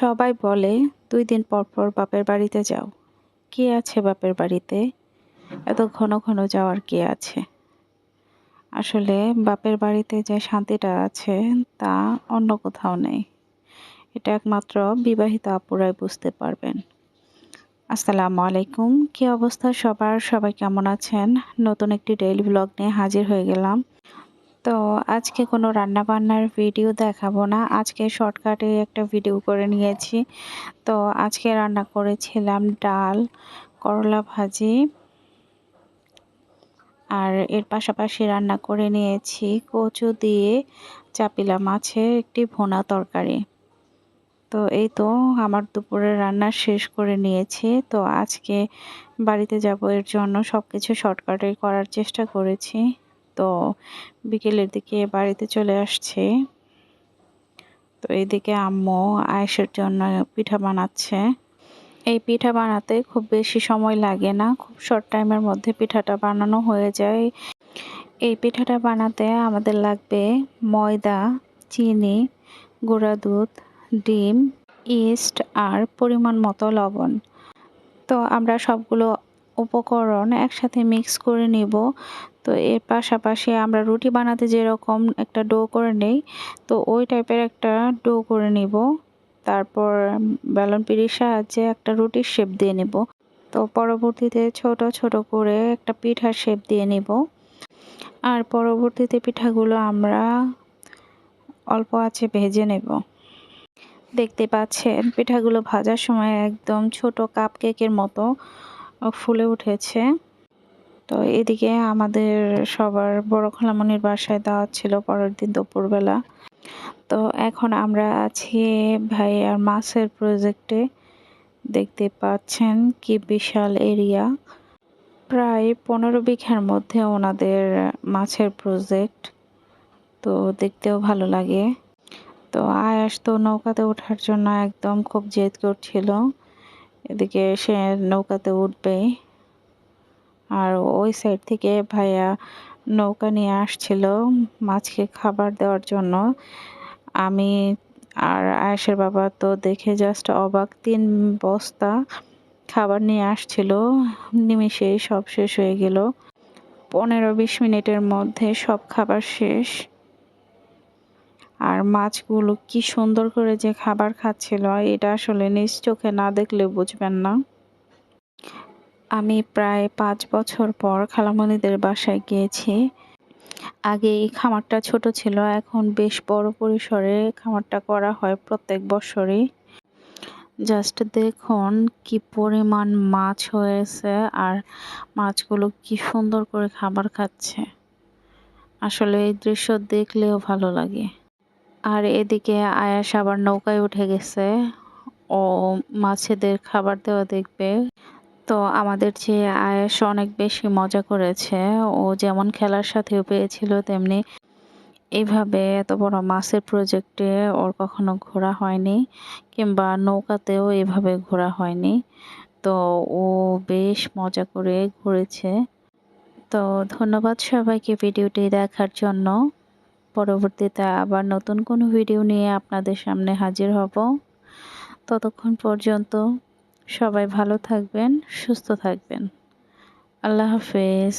সবাই বলে, দুই দিন পর পর বাপের বাড়িতে যাও। কি আছে বাপের বাড়িতে? এত ঘন ঘন যাওয়ার কি আছে? আসলে বাপের বাড়িতে যে শান্তিটা আছে, তা অন্য কোথাও নেই। এটা একমাত্র বিবাহিত আপুরাই বুঝতে পারবেন। আসসালামু আলাইকুম। কি অবস্থা সবার? সবাই কেমন আছেন? নতুন একটি ডেইলি ব্লগ নিয়ে হাজির হয়ে গেলাম। তো আজকে কোনো রান্না বান্নার ভিডিও দেখাবো না। আজকে শর্টকাটে একটা ভিডিও করে নিয়েছি। তো আজকে রান্না করেছিলাম ডাল, করলা ভাজি আর এর পাশাপাশি রান্না করে নিয়েছি কচু দিয়ে চাপিলা মাছের একটি ভোনা তরকারি। তো এই তো আমার দুপুরে রান্না শেষ করে নিয়েছি। তো আজকে বাড়িতে যাব এর জন্য সব কিছু শর্টকাটে করার চেষ্টা করেছি। তো বিকেলের দিকে বাড়িতে চলে আসছে। তো এইদিকে আম্মু আয়েসের জন্য পিঠা বানাচ্ছে। এই পিঠা বানাতে খুব বেশি সময় লাগে না, খুব শর্ট টাইমের মধ্যে পিঠাটা বানানো হয়ে যায়। এই পিঠাটা বানাতে আমাদের লাগবে ময়দা, চিনি, গুঁড়া দুধ, ডিম ইস্ট আর পরিমাণ মতো লবণ। তো আমরা সবগুলো উপকরণ একসাথে মিক্স করে নিব। তো এর পাশাপাশি আমরা রুটি বানাতে যেরকম একটা ডো করে নেই, তো ওই টাইপের একটা ডো করে নিব। তারপর বেলন পিড়ির সাহায্যে একটা রুটির শেপ দিয়ে নেব। তো পরবর্তীতে ছোট ছোট করে একটা পিঠার শেপ দিয়ে নেব। আর পরবর্তীতে পিঠাগুলো আমরা অল্প আছে ভেজে নেব। দেখতে পাচ্ছেন, পিঠাগুলো ভাজার সময় একদম ছোট কাপ কেকের মতো ফুলে উঠেছে। তো এদিকে আমাদের সবার বড় খোলামনির বাসায় দাওয়াত ছিল পরের দিন দুপুরবেলা। তো এখন আমরা আছি ভাই আর মাছের প্রজেক্টে দেখতে পাচ্ছেন কি বিশাল এরিয়া প্রায় পনেরো বিঘার মধ্যে ওনাদের মাছের প্রজেক্ট তো দেখতেও ভালো লাগে। তো আয়াস তো নৌকাতে ওঠার জন্য একদম খুব জেদ করছিল। এদিকে সে নৌকাতে উঠবে। আর ওই সাইড থেকে ভাইয়া নৌকা নিয়ে আসছিল মাছকে খাবার দেওয়ার জন্য। আমি আর আয়েশের বাবা তো দেখে জাস্ট অবাক তিন বস্তা খাবার নিয়ে আসছিল। নিমিশেই সব শেষ হয়ে গেল। পনেরো বিশ মিনিটের মধ্যে সব খাবার শেষ। আর মাছগুলো কি সুন্দর করে যে খাবার খাচ্ছিল, এটা আসলে নিজ চোখে না দেখলে বুঝবেন না। আমি প্রায় পাঁচ বছর পর খালামণিদের বাসায় গিয়েছি। আগে এই খামারটা ছোট ছিল, এখন বেশ বড় পরিসরে খামারটা করা হয় প্রত্যেক বছরই। জাস্ট দেখুন কি পরিমাণ মাছ হয়েছে আর মাছগুলো কি সুন্দর করে খাবার খাচ্ছে। আসলে এই দৃশ্য দেখলেও ভালো লাগে। আর এদিকে আয়াস আবার নৌকায় উঠে গেছে। ও মাছেদের খাবার দেওয়া দেখবে। তো আমাদের যে আয়াস অনেক বেশি মজা করেছে। ও যেমন খেলার সাথেও পেয়েছিল, তেমনি এইভাবে এত বড় মাছের প্রজেক্টে ওর কখনো ঘোরা হয়নি, কিংবা নৌকাতেও এভাবে ঘোরা হয়নি। তো ও বেশ মজা করে ঘুরেছে। তো ধন্যবাদ সবাইকে ভিডিওটি দেখার জন্য। পরবর্তীতে আবার নতুন কোনো ভিডিও নিয়ে আপনাদের সামনে হাজির হব। ততক্ষণ পর্যন্ত সবাই ভালো থাকবেন, সুস্থ থাকবেন। আল্লাহ হাফেজ।